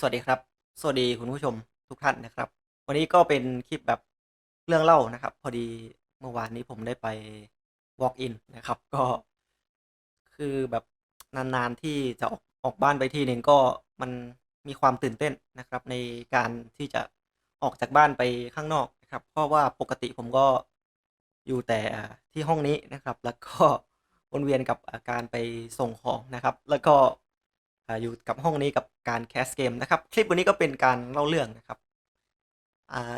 สวัสดีครับ สวัสดีคุณผู้ชมทุกท่านนะครับ วันนี้ก็เป็นคลิปแบบเรื่องเล่านะครับ พอดีเมื่อวานนี้ผมได้ไป walk in นะครับ ก็ คือแบบนานๆที่จะออกออกบ้านไปทีหนึ่งก็มันมีความตื่นเต้นนะครับ ในการที่จะออกจากบ้านไปข้างนอกนะครับ เพราะว่าปกติผมก็อยู่แต่ที่ห้องนี้นะครับ แล้วก็วนเวียนกับการไปส่งของนะครับ แล้วก็ อยู่กับห้องนี้กับการแคสเกมนะครับ คลิปวันนี้ก็เป็นการเล่าเรื่องนะครับ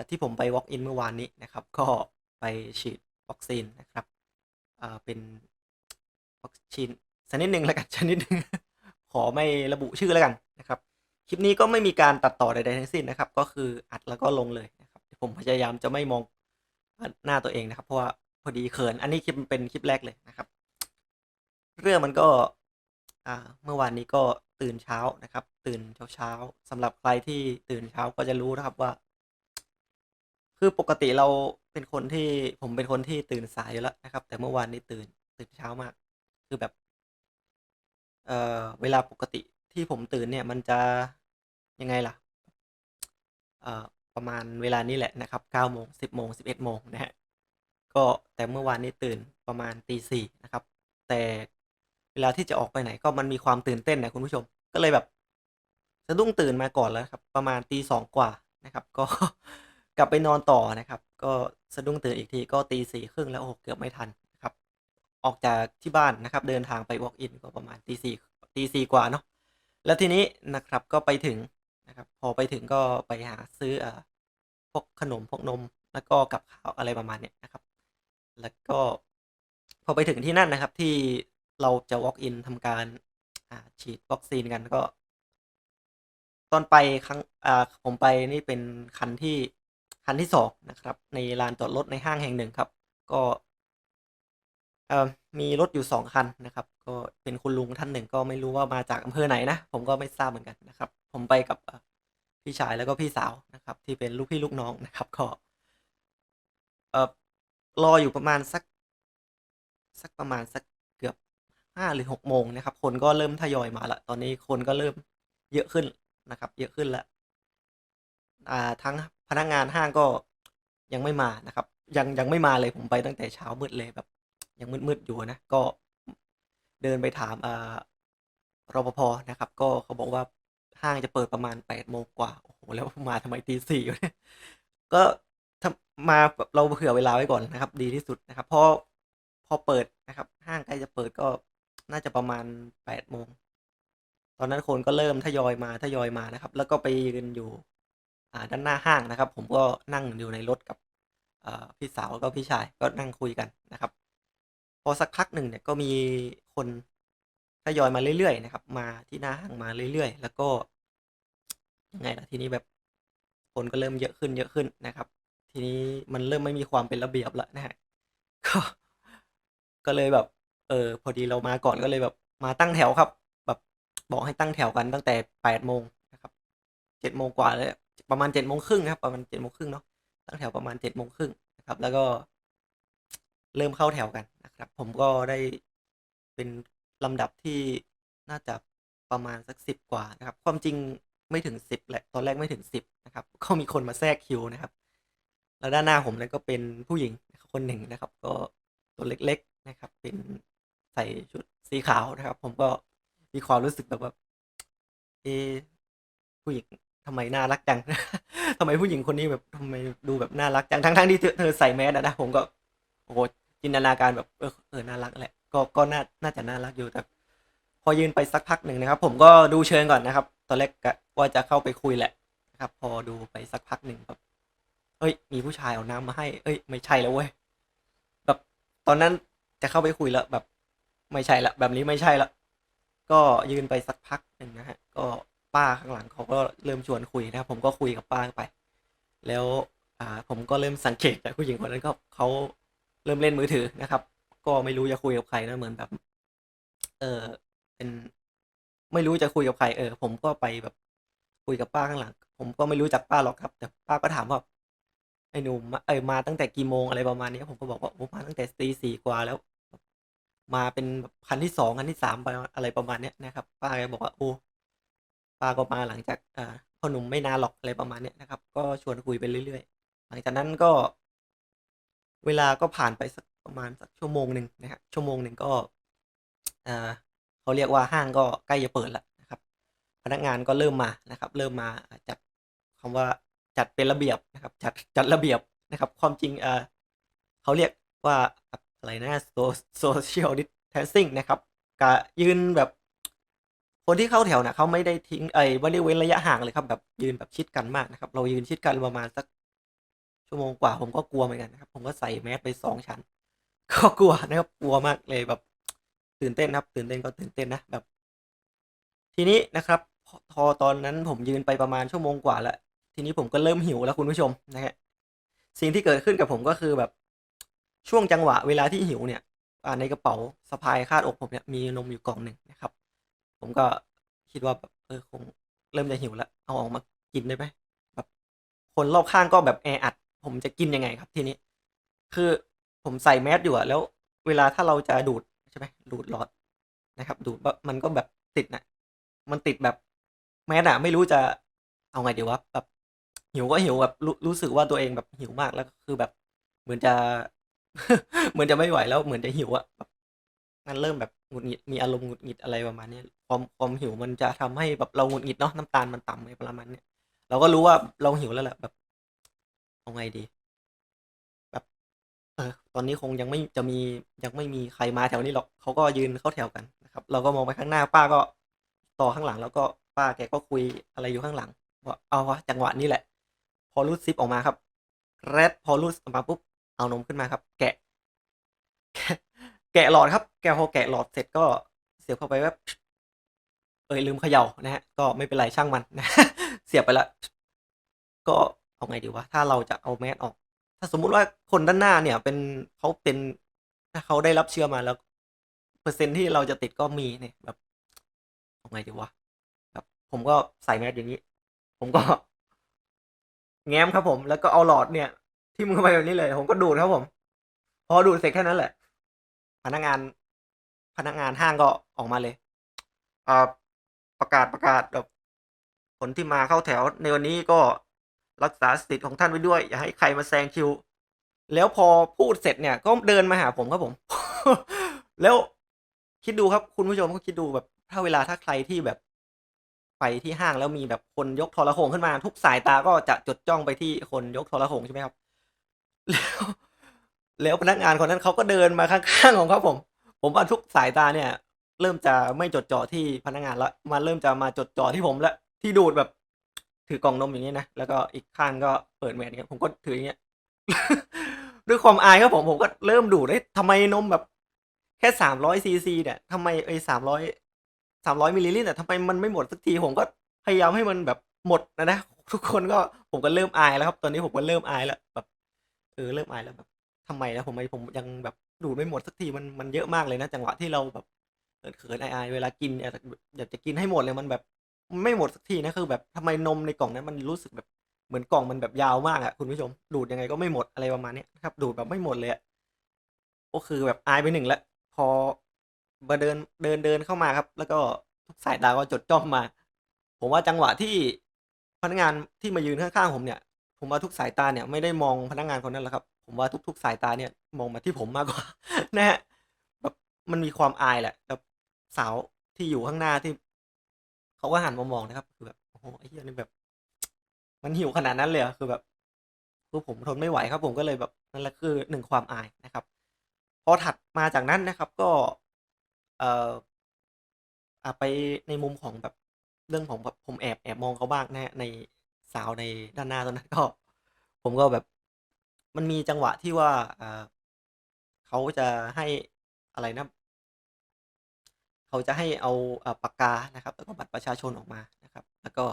ที่ผมไป walk in เมื่อวานนี้นะครับ ก็ไปฉีดวัคซีนนะครับเป็นวัคซีนชนิดหนึ่งแล้วกันชนิดหนึ่งขอไม่ระบุชื่อแล้วกันนะครับ คลิปนี้ก็ไม่มีการตัดต่อใดๆทั้งสิ้นนะครับ ก็คืออัดแล้วก็ลงเลยนะครับผมพยายามจะไม่มองหน้าตัวเองนะครับ เพราะว่าพอดีเขิน อันนี้คลิปเป็นคลิปแรกเลยนะครับ เรื่องมันก็เมื่อวานนี้ก็ ตื่นเช้านะครับ ตื่นเช้าๆสำหรับใครที่ตื่นเช้าก็จะรู้นะครับว่า คือปกติเราเป็นคนที่ผมเป็นคนที่ตื่นสายอยู่แล้วนะครับ แต่เมื่อวานนี้ตื่นตื่นเช้ามาก คือแบบ เอ่อเวลาปกติที่ผมตื่นเนี่ย มันจะยังไงล่ะ เอ่อประมาณเวลานี้แหละนะครับ9โมง10โมง11โมงนะฮะก็แต่เมื่อวานนี้ตื่นประมาณตีสี่นะครับ แต่ เวลาที่จะออกไปไหนก็มันมีความตื่นเต้นนะคุณผู้ชม ก็เลยแบบสะดุ้งตื่นมาก่อนแล้วครับ ประมาณตีสองกว่านะครับ ก็กลับไปนอนต่อนะครับ ก็สะดุ้งตื่นอีกทีก็ตีสี่ครึ่งแล้วโอ้โหเกือบไม่ทันนะครับ ออกจากที่บ้านนะครับ เดินทางไป walk in ก็ประมาณตีสี่ตีสี่กว่าเนาะแล้วทีนี้นะครับก็ไปถึงนะครับ พอไปถึงก็ไปหาซื้ออพวกขนมพวกนมแล้วก็กับข้าวอะไรประมาณเนี้ยนะครับ แล้วก็พอไปถึงที่นั่นนะครับที่ เราจะ walk in ทำการฉีดวัคซีนกันก็ ตอนไปครั้งผมไปนี่เป็นคันที่คันที่สองนะครับ ในลานจอดรถในห้างแห่งหนึ่งครับ ก็มีรถอยู่สองคันนะครับ ก็เป็นคุณลุงท่านหนึ่งก็ไม่รู้ว่ามาจากอำเภอไหนนะ ผมก็ไม่ทราบเหมือนกันนะครับ ผมไปกับพี่ชายแล้วก็พี่สาวนะครับ ที่เป็นลูกพี่ลูกน้องนะครับ ก็รออยู่ประมาณสัก สักประมาณสัก ห้าหรือหกโมงนะครับ คนก็เริ่มทยอยมาละตอนนี้คนก็เริ่มเยอะขึ้นนะครับ เยอะขึ้นแล้วทั้งพนักงานห้างก็ยังไม่มานะครับ ยังยังไม่มาเลยผมไปตั้งแต่เช้ามืดเลยแบบ ยังมืดๆอยู่นะก็เดินไปถามอ่ารปภนะครับ ก็เขาบอกว่าห้างจะเปิดประมาณแปดโมงกว่าโอ้โหแล้วมาทำไมตีสี่เนี่ยก็มาเราเผื่อเวลาไว้ก่อนนะครับ ดีที่สุดนะครับพราะพอเปิดนะครับ ห้างใกล้จะเปิดก็ น่าจะประมาณแปดโมง ตอนนั้นคนก็เริ่มทยอยมาทยอยมานะครับ แล้วก็ไปยืนอยู่อ่าด้านหน้าห้างนะครับ ผมก็นั่งอยู่ในรถกับพี่สาวแล้วก็พี่ชายก็นั่งคุยกันนะครับ พอสักพักหนึ่งเนี่ยก็มีคนทยอยมาเรื่อยๆนะครับ มาที่หน้าห้างมาเรื่อยๆ แล้วก็ยังไงล่ะทีนี้แบบคนก็เริ่มเยอะขึ้นเยอะขึ้นนะครับ ทีนี้มันเริ่มไม่มีความเป็นระเบียบแล้วนะฮะก็ก็เลยแบบ เออ พอดีเรามาก่อนก็เลยแบบมาตั้งแถวครับ แบบบอกให้ตั้งแถวกันตั้งแต่แปดโมงนะครับเจ็ดโมงกว่าเลยประมาณเจ็ดโมงครึ่งนะครับ ประมาณเจ็ดโมงครึ่งเนาะตั้งแถวประมาณเจ็ดโมงครึ่งนะครับ แล้วก็ เริ่มเข้าแถวกันนะครับ ผมก็ได้เป็นลำดับที่น่าจะประมาณสักสิบกว่านะครับ ความจริงไม่ถึงสิบแหละตอนแรกไม่ถึงสิบนะครับ ก็มีคนมาแทรกคิวนะครับ แล้วด้านหน้าผมนั้นก็เป็นผู้หญิงคนหนึ่งนะครับ ก็ตัวเล็กๆนะครับ เป็น ส่ชุดสีขาวนะครับ ผมก็มีความรู้สึกแบบว่าเอผู้หญิงทำไมน่ารักจังทำไมผู้หญิงคนนี้แบบทำไมดูแบบน่ารักจัง ทั้งๆที่เธอใส่แมสอะนะผมก็โอ้โหจินตนาการแบบเออเออน่ารักแหละ ก็ก็น่าน่าจะน่ารักอยู่แต่พอยืนไปสักพักหนึ่งนะครับ ผมก็ดูเชิงก่อนนะครับ ตอนแรกกะว่าจะเข้าไปคุยแหละนะครับ พอดูไปสักพักหนึ่งแบบเอ้ย มีผู้ชายเอาน้ำมาให้ เอ้ย ไม่ใช่แล้วเว้ย แบบตอนนั้นจะเข้าไปคุยแล้วแบบ ไม่ใช่ละแบบนี้ไม่ใช่ละก็ยืนไปสักพักหนึ่งนะฮะ ก็ป้าข้างหลังเขาก็เริ่มชวนคุยนะครับผมก็คุยกับป้าไป แล้วอ่าผมก็เริ่มสังเกตจากผู้หญิงคนนั้นก็เขาเริ่มเล่นมือถือนะครับ ก็ไม่รู้จะคุยกับใครนะเหมือนแบบ เออเป็นไม่รู้จะคุยกับใครเออ ผมก็ไปแบบคุยกับป้าข้างหลัง ผมก็ไม่รู้จักป้าหรอกครับ แต่ป้าก็ถามว่าไอ้หนุ่มเอยมาตั้งแต่กี่โมงอะไรประมาณนี้ผมก็บอกว่าโอ้มาตั้งแต่ตีสี่กว่าแล้ว มาเป็นแบบคันที่สองคันที่สามไปอะไรประมาณเนี้ยนะครับป้าก็บอกว่าโอ้ป้าก็มาหลังจากอ่าพ่อหนุ่มไม่นานหรอกอะไรประมาณเนี้ยนะครับ ก็ชวนคุยไปเรื่อยๆ หลังจากนั้นก็ เวลาก็ผ่านไปสักประมาณสักชั่วโมงหนึ่งนะครับชั่วโมงหนึ่งก็อ่าเขาเรียกว่าห้างก็ใกล้จะเปิดแล้วนะครับ พนักงานก็เริ่มมานะครับ เริ่มมาจัดคำว่าจัดเป็นระเบียบนะครับ จัดจัดระเบียบนะครับ ความจริงเอ่อเขาเรียกว่า อะไรนะโซเชียลดิสแทนซิ่งนะครับกะยืนแบบ คนที่เข้าแถวนะเขาไม่ได้ทิ้งไอ้บริเวณระยะห่างเลยครับ แบบยืนแบบชิดกันมากนะครับ เรายืนชิดกันประมาณสักชั่วโมงกว่า ผมก็กลัวเหมือนกันนะครับ ผมก็ใส่แมสไปสองชั้น ก็กลัวนะครับกลัวมากเลยแบบ ตื่นเต้นครับ ตื่นเต้นก็ตื่นเต้นนะแบบ ทีนี้นะครับพอพอตอนนั้นผมยืนไปประมาณชั่วโมงกว่าแล้วทีนี้ผมก็เริ่มหิวแล้วคุณผู้ชมนะฮะสิ่งที่เกิดขึ้นกับผมก็คือแบบ ช่วงจังหวะเวลาที่หิวเนี่ยในกระเป๋าสะพายคาดอกผมเนี่ยมีนมอยู่กล่องหนึ่งนะครับ ผมก็คิดว่าแบบเออคงเริ่มจะหิวแล้วเอาออกมากินได้ไหมแบบคนรอบข้างก็แบบแออัด ผมจะกินยังไงครับทีนี้ คือผมใส่แมสอยู่อะแล้วเวลาถ้าเราจะดูดใช่ไหมดูดหลอดนะครับ ดูดมันก็แบบติดนะมันติดแบบแมสอะไม่รู้จะเอาไงดีวะแบบหิวก็หิวแบบรู้รู้สึกว่าตัวเองแบบหิวมากแล้วก็คือแบบเหมือนจะ เหมือนจะไม่ไหวแล้วเหมือนจะหิวอะมันเริ่มแบบหงุดหงิดมีอารมณ์หงุดหงิดอะไรประมาณนี้ความความหิวมันจะทำให้แบบเราหงุดหงิดเนาะน้ำตาลมันต่ำอะไรประมาณเนี้ยเราก็รู้ว่าเราหิวแล้วแหละแบบเอาไงดี แบบเออตอนนี้คงยังไม่จะมียังไม่มีใครมาแถวนี้หรอกเขาก็ยืนเข้าแถวกันนะครับ เราก็มองไปข้างหน้าป้าก็ต่อข้างหลัง แล้วก็ป้าแกก็คุยอะไรอยู่ข้างหลังว่าเอาวะจังหวะนี้แหละ พอรูดซิปออกมาครับแรดพอรูดออกมาปุ๊บ เอานมขึ้นมาครับแกะแกะ แกะหลอดครับ แกะพอแกะหลอดเสร็จก็เสียบเข้าไปแบบเอยลืมเขย่านะฮะ ก็ไม่เป็นไรช่างมันนะเสียบไปละ ก็เอาไงดีวะ ถ้าเราจะเอาแมสออก ถ้าสมมุติว่าคนด้านหน้าเนี่ย เป็นเขาเป็น ถ้าเขาได้รับเชื้อมาแล้ว เปอร์เซ็นที่เราจะติดก็มีเนี่ยแบบเอาไงดีวะแบบผมก็ใส่แมสอย่างนี้ ผมก็ แง้มครับผม แล้วก็เอาหลอดเนี่ย ที่มือไปแบบนี้เลย ผมก็ดูดครับผม พอดูดเสร็จแค่นั้นแหละ พนักงาน พนักงานห้างก็ออกมาเลยอ่าประกาศประกาศแบบคนที่มาเข้าแถวในวันนี้ก็รักษาสิทธิ์ของท่านไว้ด้วย อย่าให้ใครมาแซงคิว แล้วพอพูดเสร็จเนี่ย ก็เดินมาหาผมครับผม แล้วคิดดูครับคุณผู้ชมก็คิดดูแบบ ถ้าเวลาถ้าใครที่แบบ ไปที่ห้างแล้วมีแบบคนยกทรโขงขึ้นมา ทุกสายตาก็จะจดจ้องไปที่คนยกทรโขงใช่ไหมครับ แล้ว แล้วพนักงานคนนั้นเขาก็เดินมาข้างๆของเขาผม ผมว่าทุกสายตาเนี่ย เริ่มจะไม่จดจ่อที่พนักงานและมาเริ่มจะมาจดจ่อที่ผมละที่ดูดแบบ ถือกล่องนมอย่างนี้นะแล้วก็อีกข้างก็เปิดแมสเนี่ยผมก็ถืออย่างเงี้ยด้วยความอายครับผมผมก็เริ่มดูดเอ้ยทำไมนมแบบ แค่สามร้อยซีซีเนี่ยทำไมไอ้สามร้อยสามร้อยมิลลิลิตรแต่ทำไมมันไม่หมดสักทีผมก็พยายามให้มันแบบหมดนะนะทุกคนก็ผมก็เริ่มอายแล้วครับ ตอนนี้ผมก็เริ่มอายแล้วแบบ เออเริ่มอายแล้วแบบทำไมนะผมไมผมยังแบบดูดไม่หมดสักทีมันมันเยอะมากเลยนะจังหวะที่เราแบบเขินอายๆเวลากินอยากอยากจะกินให้หมดเลยมันแบบไม่หมดสักทีนะคือ แบบทำไมนมในกล่องนั้นมันรู้สึกแบบเหมือนกล่องมันแบบยาวมากอะคุณผู้ชม ดูดยังไงก็ไม่หมดอะไรประมาณนี้ครับ ดูดแบบไม่หมดเลยอะก็คือแบบอายไปหนึ่งแล้วพอมาเดินเดินเดินเข้ามาครับ แล้วก็ทุกสายตาก็จดจ้องมา ผมว่าจังหวะที่พนักงานที่มายืนข้างๆผมเนี่ย ผมว่าทุกสายตาเนี่ยไม่ได้มองพนักงานคนนั้นหรอกครับ ผมว่าทุก ๆ สายตาเนี่ยมองมาที่ผมมากกว่า นะฮะแบบมันมีความอายแหละแบบสาวที่อยู่ข้างหน้าที่เขาก็หันมามองนะครับ คือแบบโอ้โหไอ้เหี้ยนี่แบบ มันหิวขนาดนั้นเลยเหรอคือแบบคือผมทนไม่ไหวครับ ผมก็เลยแบบนั่นแหละคือหนึ่งความอายนะครับ พอถัดมาจากนั้นนะครับก็ เอ่อไปในมุมของแบบเรื่องของแบบผมแอบแอบมองเขาบ้างนะฮะใน สาวในด้านหน้าตอนนั้นก็ ผมก็แบบ มันมีจังหวะที่ว่าเขาจะให้อะไรนะเขาจะให้เอาปากกานะครับ แล้วก็บัตรประชาชนออกมานะครับ แล้วก็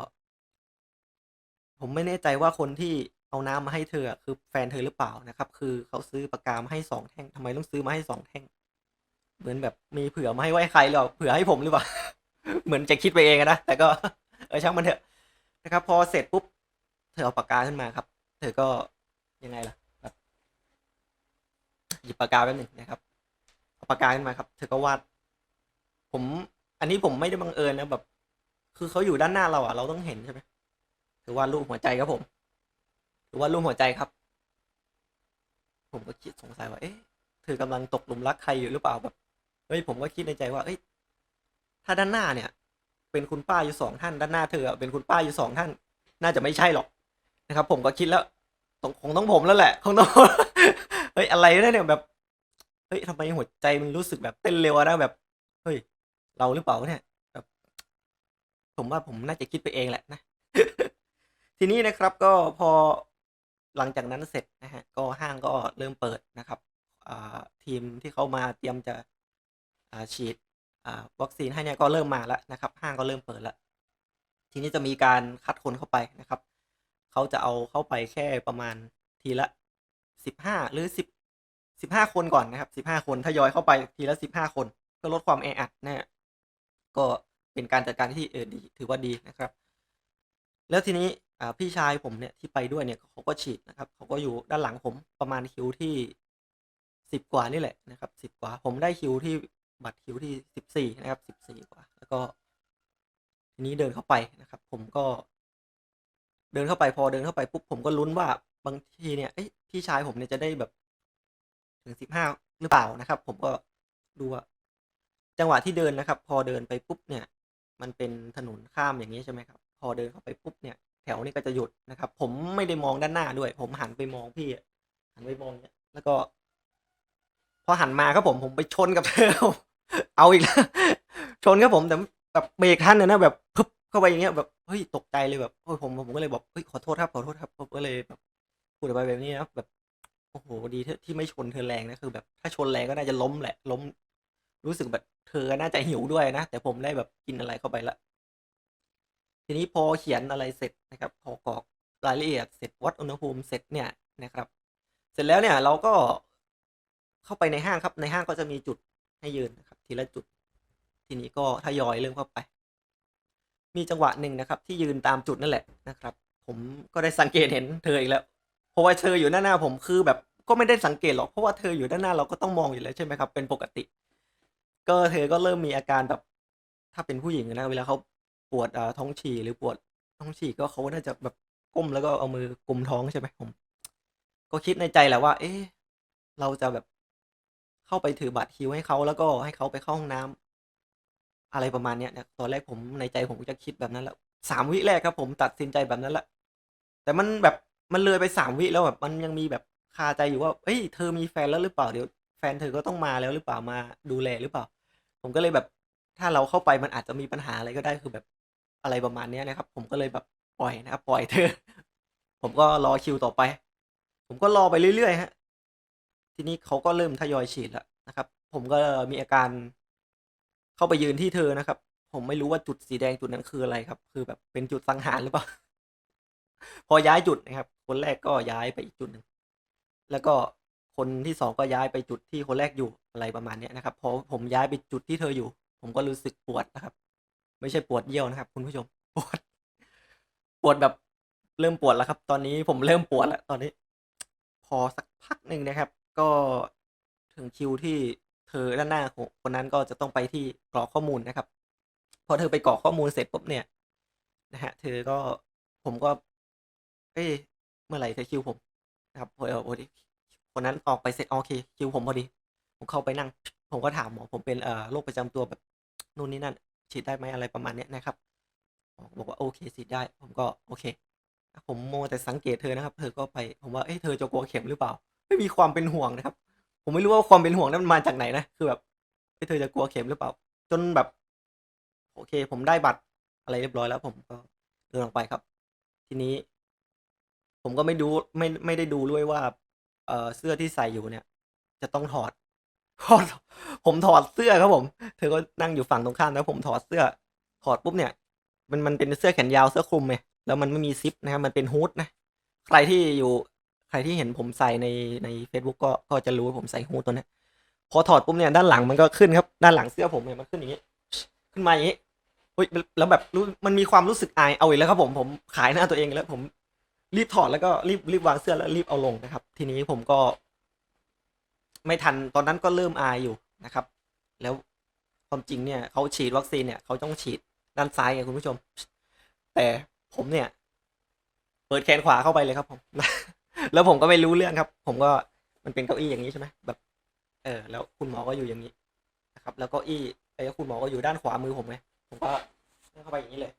ผมไม่แน่ใจว่าคนที่เอาน้ำมาให้เธอคือแฟนเธอหรือเปล่านะครับ คือเขาซื้อปากกามาให้สองแท่งทำไมต้องซื้อมาให้สองแท่ง เหมือนแบบมีเผื่อมาให้ไว้ใครหรือเปล่าเผื่อให้ผมหรือเปล่า เหมือนจะคิดไปเองนะแต่ก็เออช่างมันเถอะ นะครับ พอเสร็จปุ๊บ เธอเอาปากกาขึ้นมาครับ เธอก็ยังไงล่ะแบบหยิบปากกาแป๊บหนึ่งนะครับเอาปากกาขึ้นมาครับ เธอก็วาด ผม อันนี้ผมไม่ได้บังเอิญนะแบบ คือเขาอยู่ด้านหน้าเราอะเราต้องเห็นใช่ไหมถือว่ารูปหัวใจครับผมถือว่ารูปหัวใจครับ ผมก็คิดสงสัยว่า เอ๊ะเธอกำลังตกหลุมรักใครอยู่หรือเปล่าแบบเฮ้ยผมก็คิดในใจว่า เอ้ยถ้าด้านหน้าเนี่ย เป็นคุณป้าอยู่สองท่านด้านหน้าเธอเป็นคุณป้าอยู่สองท่าน น่าจะไม่ใช่หรอกนะครับ ผมก็คิดแล้วตคงต้องผมแล้วแหละคงต้องเฮ้ยอะไรนะเนี่ยแบบเฮ้ยทำไมหัวใจมันรู้สึกแบบเต้นเร็วนะแบบเฮ้ยเราหรือเปล่าเนี่ยแบบ ผมว่าผมน่าจะคิดไปเองแหละนะทีนี้นะครับก็พอหลังจากนั้นเสร็จนะฮะ ก็ห้างก็เริ่มเปิดนะครับทีมที่เขามาเตรียมจะฉีด วัคซีนให้เนี่ยก็เริ่มมาแล้วนะครับ ห้างก็เริ่มเปิดแล้วทีนี้จะมีการคัดคนเข้าไปนะครับ เขาจะเอาเข้าไปแค่ประมาณทีละสิบห้าหรือสิบสิบห้าคนก่อนนะครับสิบห้าคนทยอยเข้าไปทีละสิบห้าคนเพื่อลดความแออัดนะฮะก็เป็นการจัดการที่เออดีถือว่าดีนะครับ แล้วทีนี้อ่าพี่ชายผมเนี่ยที่ไปด้วยเนี่ยเขาก็ฉีดนะครับเขาก็อยู่ด้านหลังผมประมาณคิวที่สิบกว่านี่แหละนะครับสิบกว่าผมได้คิวที่ บัตรคิวที่สิบสี่นะครับสิบสี่กว่า แล้วก็ทีนี้เดินเข้าไปนะครับ ผมก็ เดินเข้าไปพอเดินเข้าไปปุ๊บผมก็ลุ้นว่าบางทีเนี่ยเอ้ยพี่ชายผมเนี่ยจะได้แบบถึงสิบห้าหรือเปล่านะครับ ผมก็ดูว่าจังหวะที่เดินนะครับ พอเดินไปปุ๊บเนี่ย มันเป็นถนนข้ามอย่างนี้ใช่ไหมครับ พอเดินเข้าไปปุ๊บเนี่ย แถวนี้ก็จะหยุดนะครับ ผมไม่ได้มองด้านหน้าด้วย ผมหันไปมองพี่อะหันไปมองเนี่ยแล้วก็ พอหันมาครับผมผมไปชนกับเธอ เอาอีกแล้วชนครับผมแต่แบบเบรกทันเลยนะแบบพึบเข้าไปอย่างเงี้ยแบบเฮ้ยตกใจเลยแบบเฮ้ยผมผมก็เลยบอกเฮ้ยขอโทษครับขอโทษครับผมก็เลยแบบพูดออกไปแบบนี้นะแบบโอ้โหดีที่ที่ไม่ชนเธอแรงนะคือ แบบถ้าชนแรงก็น่าจะล้มแหละล้ม รู้สึกแบบเธอน่าจะหิวด้วยนะแต่ผมได้แบบกินอะไรเข้าไปละทีนี้พอเขียนอะไรเสร็จนะครับ พอกรอกรายละเอียดเสร็จวัดอุณหภูมิเสร็จเนี่ยนะครับ เสร็จแล้วเนี่ยเราก็ เข้าไปในห้างครับ ในห้างก็จะมีจุดให้ยืนนะครับ ทีละจุด ทีนี้ก็ทยอยเริ่มเข้าไป มีจังหวะหนึ่งนะครับ ที่ยืนตามจุดนั่นแหละนะครับ ผมก็ได้สังเกตเห็นเธออีกแล้ว เพราะว่าเธออยู่ด้านหน้าผมคือแบบก็ไม่ได้สังเกตหรอกเพราะว่าเธออยู่ด้านหน้าเราก็ต้องมองอยู่แล้วใช่ไหมครับ เป็นปกติ ก็เธอก็เริ่มมีอาการแบบ ถ้าเป็นผู้หญิงนะเวลาเขาปวดอ่าท้องฉี่หรือปวดท้องฉี่ก็เขาน่าจะแบบก้มแล้วก็เอามือกลุมท้องใช่ไหมผม ก็คิดในใจแหละว่า เอ๊ะเราจะแบบ เข้าไปถือบัตรคิวให้เขาแล้วก็ให้เขาไปเข้าห้องน้ำอะไรประมาณเนี้ยนะตอนแรกผมในใจผมก็จะคิดแบบนั้นแล้วสามวิแรกครับผมตัดสินใจแบบนั้นแหละแต่มันแบบมันเลยไปสามวิแล้วแบบมันยังมีแบบคาใจอยู่ว่าเอ้ยเธอมีแฟนแล้วหรือเปล่าเดี๋ยวแฟนเธอก็ต้องมาแล้วหรือเปล่ามาดูแลหรือเปล่า ผมก็เลยแบบถ้าเราเข้าไปมันอาจจะมีปัญหาอะไรก็ได้คือแบบอะไรประมาณเนี้ยนะครับ ผมก็เลยแบบปล่อยนะครับปล่อยเธอ ผมก็รอคิวต่อไป ผมก็รอไปเรื่อยๆฮะ ทีนี้เขาก็เริ่มทยอยฉีดแล้วนะครับ ผมก็มีอาการ เข้าไปยืนที่เธอนะครับ ผมไม่รู้ว่าจุดสีแดงจุดนั้นคืออะไรครับ คือแบบเป็นจุดสังหารหรือเปล่า พอย้ายจุดนะครับ คนแรกก็ย้ายไปอีกจุดหนึ่งแล้วก็คนที่สองก็ย้ายไปจุดที่คนแรกอยู่อะไรประมาณนี้นะครับพอผมย้ายไปจุดที่เธออยู่ ผมก็รู้สึกปวดนะครับ ไม่ใช่ปวดเยี่ยวนะครับ คุณผู้ชมปวด ปวดแบบเริ่มปวดแล้วครับ ตอนนี้ผมเริ่มปวดแล้วตอนนี้ พอสักพักหนึ่งนะครับ ก็ถึงคิวที่เธอด้านหน้าของคนนั้นก็จะต้องไปที่กรอกข้อมูลนะครับ พอเธอไปกรอกข้อมูลเสร็จปุ๊บเนี่ยนะฮะ เธอก็ผมก็ เอ้ยเมื่อไหร่เธอคิวผมนะครับพอพอดีคนนั้นออกไปเสร็จโอเค คิวผมพอดี ผมเข้าไปนั่ง ผมก็ถามหมอผมเป็นเอ่อโรคประจำตัวแบบนู่นนี่นั่นฉีดได้ไหมอะไรประมาณเนี้ยนะครับบอกว่าโอเคฉีดได้ ผมก็โอเค ผมโมแต่สังเกตเธอนะครับ เธอก็ไปผมว่าเอ้เธอจะกลัวเข็มหรือเปล่า ไม่มีความเป็นห่วงนะครับ ผมไม่รู้ว่าความเป็นห่วงนั้นมันมาจากไหนนะ คือแบบเอ้ยเธอจะกลัวเข็มหรือเปล่า จนแบบ โอเค ผมได้บัตรอะไรเรียบร้อยแล้ว ผมก็เดินออกไปครับ ทีนี้ ผมก็ไม่ดูไม่ไม่ได้ดูด้วยว่า เออเสื้อที่ใส่อยู่เนี่ย จะต้องถอดถอดผมถอดเสื้อครับผม เธอก็นั่งอยู่ฝั่งตรงข้ามแล้วผมถอดเสื้อ ถอดปุ๊บเนี่ย มันมันเป็นเสื้อแขนยาวเสื้อคลุมไงแล้วมันไม่มีซิปนะครับมันเป็นฮูดนะ ใครที่อยู่ รที่เห็นผมใส่ในใน Facebook ก็ก็จะรู้ว่าผมใส่ฮูดตัวเนี้ยพอถอดปุ๊บเนี่ยด้านหลังมันก็ขึ้นครับด้านหลังเสื้อผมเนี่ยมันขึ้นอย่างนี้ ขึ้นมาอย่างนี้เฮ้ยแล้วแบบรู้มันมีความรู้สึกอายเอาอีกแล้วครับผมผมขายหน้าตัวเองแล้วผมรีบถอดแล้วก็รีบรีบวางเสื้อแล้วรีบเอาลงนะครับ ทีนี้ผมก็ ไม่ทันตอนนั้นก็เริ่มอายอยู่นะครับ แล้วความจริงเนี่ยเขาฉีดวัคซีนเนี่ยเขาต้องฉีดด้านซ้ายไงคุณผู้ชม แต่ผมเนี่ย เปิดแขนขวาเข้าไปเลยครับผม แล้วผมก็ไม่รู้เรื่องครับ ผมก็มันเป็นเก้าอี้อย่างนี้ใช่ไหมแบบ เออ แล้วคุณหมอก็อยู่อย่างนี้นะครับ แล้วเก็อี้ไอ้คุณหมอก็อยู่ด้านขวามือผมไงผมก็เข้าไปอย่างนี้เลย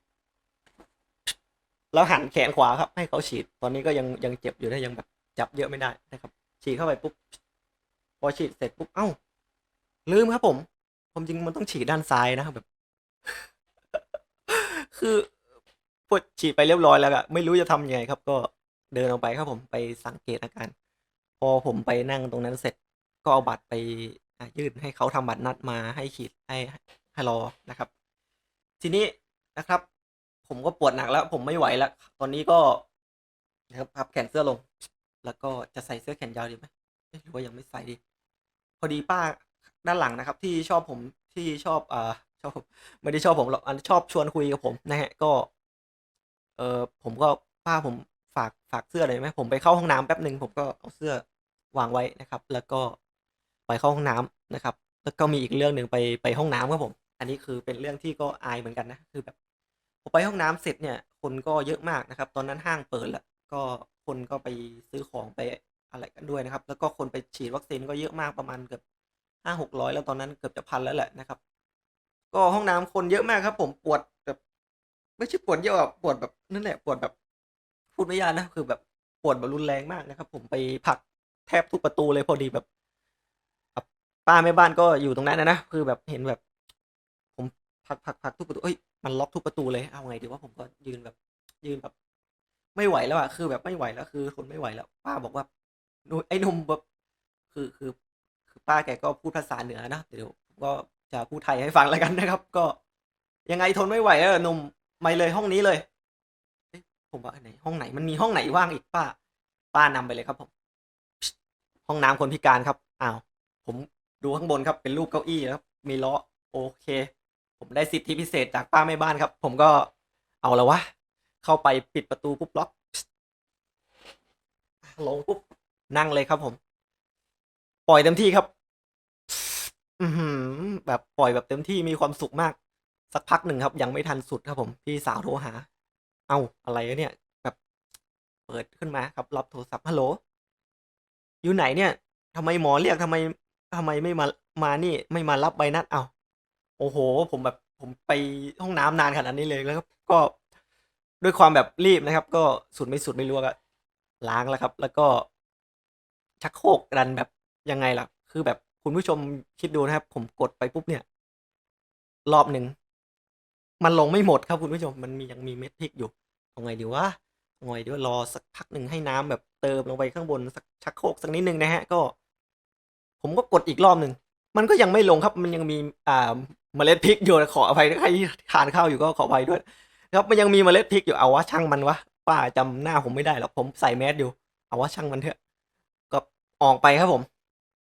แล้วหันแขนขวาครับ ให้เขาฉีด ตอนนี้ก็ยังยังเจ็บอยู่นะยังแบบจับเยอะไม่ได้นะครับ ฉีดเข้าไปปุ๊บพอฉีดเสร็จปุ๊บเอ้า ลืมครับผมผมจริงมันต้องฉีดด้านซ้ายนะครับแบบ คือพอฉีดไปเรียบร้อยแล้วอะไม่รู้จะทำยังไงครับ ก็ เดินออกไปครับผมไปสังเกตอาการ พอผมไปนั่งตรงนั้นเสร็จก็เอาบัตรไปยื่นให้เขาทำบัตรนัดมาให้ขีดให้ให้รอนะครับ ทีนี้นะครับ ผมก็ปวดหนักแล้ว ผมไม่ไหวแล้ว ตอนนี้ก็นะครับพับแขนเสื้อลง แล้วก็จะใส่เสื้อแขนยาวดีไหมหรือว่ายังไม่ใส่ดี พอดีป้าด้านหลังนะครับ ที่ชอบผมที่ชอบอ่าชอบไม่ได้ชอบผมหรอกอันชอบชวนคุยกับผมนะฮะก็ เออผมก็ป้าผมากฝากเสื้อหน่อยไหมผมไปเข้าห้องน้ำแป๊บหนึ่งผมก็เอาเสื้อวางไว้นะครับ แล้วก็ไปเข้าห้องน้ำนะครับ แล้วก็มีอีกเรื่องหนึ่งไปไปห้องน้ำครับผม อันนี้คือเป็นเรื่องที่ก็อายเหมือนกันนะคือแบบพอไปห้องน้ำเสร็จเนี่ยคนก็เยอะมากนะครับ ตอนนั้นห้างเปิดแล้วก็คนก็ไปซื้อของไปอะไรกันด้วยนะครับ แล้วก็คนไปฉีดวัคซีนก็เยอะมากประมาณเกือบห้าหกร้อยแล้วตอนนั้นเกือบจะพันแล้วแหละนะครับ ก็ห้องน้ำคนเยอะมากครับ ผมปวดแบบไม่ใช่ปวดเยอะอะปวดแบบนั่นแหละปวดแบบ พูดไม่ยากนะคือแบบปวดแบบรุนแรงมากนะครับ ผมไปผลักแทบทุกประตูเลยพอดีแบบป้าแม่บ้านก็อยู่ตรงนั้นนะนะคือแบบเห็นแบบ ผมผลักผลักผลักทุกประตูเอ้ยมันล็อกทุกประตูเลยเอาไงดีว่าผมก็ยืนแบบ ยืนแบบ ไม่ไหวแล้วอะคือแบบไม่ไหวแล้วคือทนไม่ไหวแล้ว ป้าบอกว่าไอ้หนุ่มแบบคือคือ คือป้าแกก็พูดภาษาเหนือนะเดี๋ยวผมก็จะพูดไทยให้ฟังแล้วกันนะครับ ก็ยังไงทนไม่ไหวแล้วนุ่มไม่เลยห้องนี้เลย ผมว่าไหนห้องไหนมันมีห้องไหนว่างอีกป้า ป้านำไปเลยครับผมห้องน้ำคนพิการครับอ้าวผมดูข้างบนครับเป็นรูปเก้าอี้ครับ มีล้อโอเค ผมได้สิทธิพิเศษจากป้าแม่บ้านครับ ผมก็เอาล้ววะเข้าไปปิดประตูปุ๊บล็อกลงปุ๊บนั่งเลยครับผม ปล่อยเต็มที่ครับ อือหือแบบปล่อยแบบเต็มที่มีความสุขมาก สักพักหนึ่งครับ ยังไม่ทันสุดครับผม พี่สาวโทรหา เอาอะไรวะเนี่ย แบบเปิดขึ้นมาครับ รับโทรศัพท์ฮัลโหล อยู่ไหนเนี่ยทำไมหมอเรียกทำไมทำไมไม่มามานี่ ไม่มารับใบนัดเอาโอ้โห ผมแบบผมไปห้องน้ำนานขนาดนี้เลยแล้วก็ด้วยความแบบรีบนะครับ ก็สุดไม่สุดไม่รู้ก็ล้างแล้วครับ แล้วก็ชักโครกดันแบบยังไงล่ะ คือแบบคุณผู้ชมคิดดูนะครับ ผมกดไปปุ๊บเนี่ย รอบหนึ่ง มันลงไม่หมดครับคุณผู้ชมมันมียังมีเม็ดพริกอยู่เอาไงดีวะเอาไงดีว่ารอสักพักหนึ่งให้น้ำแบบเติมลงไปข้างบนสักชักโครกสักนิดนึงนะฮะก็ ผมก็กดอีกรอบหนึ่งมันก็ยังไม่ลงครับมันยังมีอ่าเมล็ดพริกอยู่ขออภัยใครที่ทานข้าวอยู่ก็ขออภัยด้วย ครับมันยังมีเมล็ดพริกอยู่เอาวะช่างมันวะป้าจำหน้าผมไม่ได้หรอกผมใส่แมสอยู่ เอาวะช่างมันเถอะ ก็ออกไปครับผม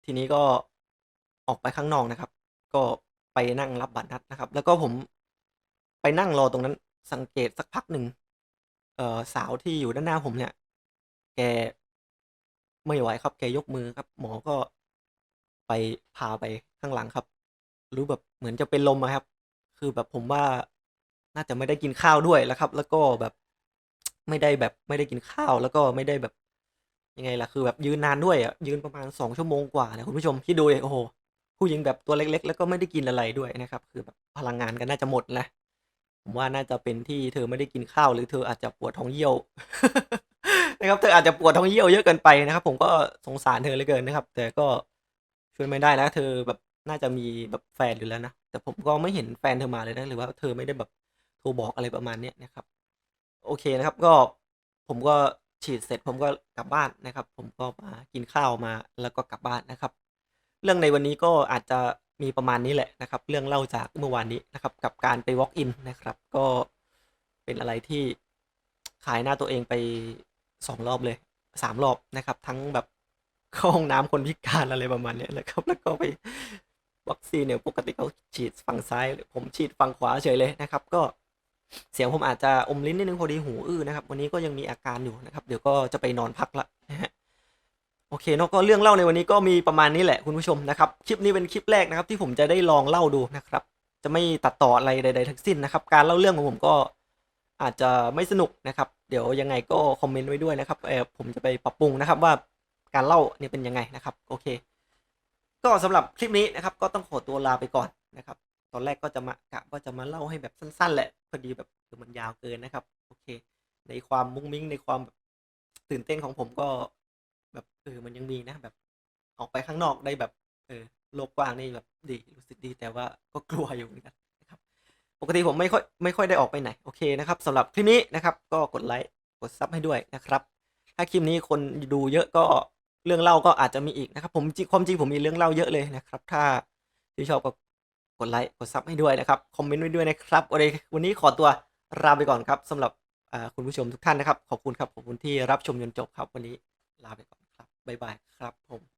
ทีนี้ก็ออกไปข้างนอกนะครับ ก็ไปนั่งรับบัตรนัดนะครับ แล้วก็ผม ไปนั่งรอตรงนั้น สังเกตสักพักหนึ่งเอ่อสาวที่อยู่ด้านหน้าผมเนี่ย แกไม่ไหวครับ แกยกมือครับ หมอก็ไปพาไปข้างหลังครับ รู้แบบเหมือนจะเป็นลมอะครับ คือแบบผมว่าน่าจะไม่ได้กินข้าวด้วยแล้วครับ แล้วก็แบบไม่ได้แบบไม่ได้กินข้าว แล้วก็ไม่ได้แบบยังไงล่ะคือแบบยืนนานด้วยอะยืนประมาณสองชั่วโมงกว่านะคุณผู้ชมที่ดูโอ้โหผู้หญิงแบบตัวเล็ก ๆ แล้วก็ไม่ได้กินอะไรด้วยนะครับ คือแบบพลังงานกันน่าจะหมดนะ ผมว่าน่าจะเป็นที่เธอไม่ได้กินข้าวหรือเธออาจจะปวดท้องเยี่ยวนะครับเธออาจจะปวดท้องเยี่ยวเยอะเกินไปนะครับ ผมก็สงสารเธอเหลือเกินนะครับ แต่ก็ช่วยไม่ได้นะเธอแบบน่าจะมีแบบแฟนอยู่แล้วนะแต่ผมก็ไม่เห็นแฟนเธอมาเลยนะหรือว่าเธอไม่ได้แบบโทรบอกอะไรประมาณเนี้ยนะครับ โอเคนะครับก็ผมก็ฉีดเสร็จผมก็กลับบ้านนะครับ ผมก็มากินข้าวมาแล้วก็กลับบ้านนะครับ เรื่องในวันนี้ก็อาจจะ มีประมาณนี้แหละนะครับ เรื่องเล่าจากเมื่อวานนี้นะครับ กับการไป walk in นะครับ ก็เป็นอะไรที่ขายหน้าตัวเองไปสองรอบเลยสามรอบนะครับ ทั้งแบบเข้าห้องน้ำคนพิการอะไรประมาณนี้ยนะครับ แล้วก็ไปวัคซีนเนี่ยปกติเขาฉีดฝั่งซ้าย ผมฉีดฝั่งขวาเฉยเลยนะครับ ก็เสียงผมอาจจะอมลิ้นนิดนึงพอดีหูอื้อนะครับ วันนี้ก็ยังมีอาการอยู่นะครับ เดี๋ยวก็จะไปนอนพักละนะฮะ อเคเนาะก็เรื่องเล่าในวันนี้ก็มีประมาณนี้แหละคุณผู้ชมนะครับ คลิปนี้เป็นคลิปแรกนะครับ ที่ผมจะได้ลองเล่าดูนะครับ จะไม่ตัดต่ออะไรใด ๆ ทั้งสิ้นนะครับ การเล่าเรื่องของผมก็อาจจะไม่สนุกนะครับ เดี๋ยวยังไงก็คอมเมนต์ไว้ด้วยนะครับเออผมจะไปปรับปรุงนะครับว่าการเล่าเนี่ยเป็นยังไงนะครับ โอเค ก็สำหรับคลิปนี้นะครับ ก็ต้องขอตัวลาไปก่อนนะครับ ตอนแรกก็จะมากะว่าจะมาเล่าให้แบบสั้น ๆ แหละพอดีแบบมันยาวเกินนะครับ โอเค ในความมุ้งมิ้งในความแบบตื่นเต้นของผมก็ แบบเออมันยังมีนะแบบ ออกไปข้างนอกได้แบบ เออโลกกว้างนี่แบบดีรู้สึกดีแต่ว่าก็กลัวอยู่เหมือนกันนะครับ ปกติผมไม่ค่อยไม่ค่อยได้ออกไปไหนโอเคนะครับสำหรับคลิปนี้นะครับ ก็กดไลค์กดซับให้ด้วยนะครับ ถ้าคลิปนี้คนดูเยอะก็เรื่องเล่าก็อาจจะมีอีกนะครับ ผมความจริงผมมีเรื่องเล่าเยอะเลยนะครับ ถ้าที่ชอบก็กดไลค์กดซับให้ด้วยนะครับคอมเมนต์ไว้ด้วยนะครับโอเควันนี้ขอตัวลาไปก่อนครับสำหรับคุณผู้ชมทุกท่านนะครับ ขอบคุณครับขอบคุณที่รับชมจนจบครับ วันนี้ลาไปก่อน บ๊ายบายครับผม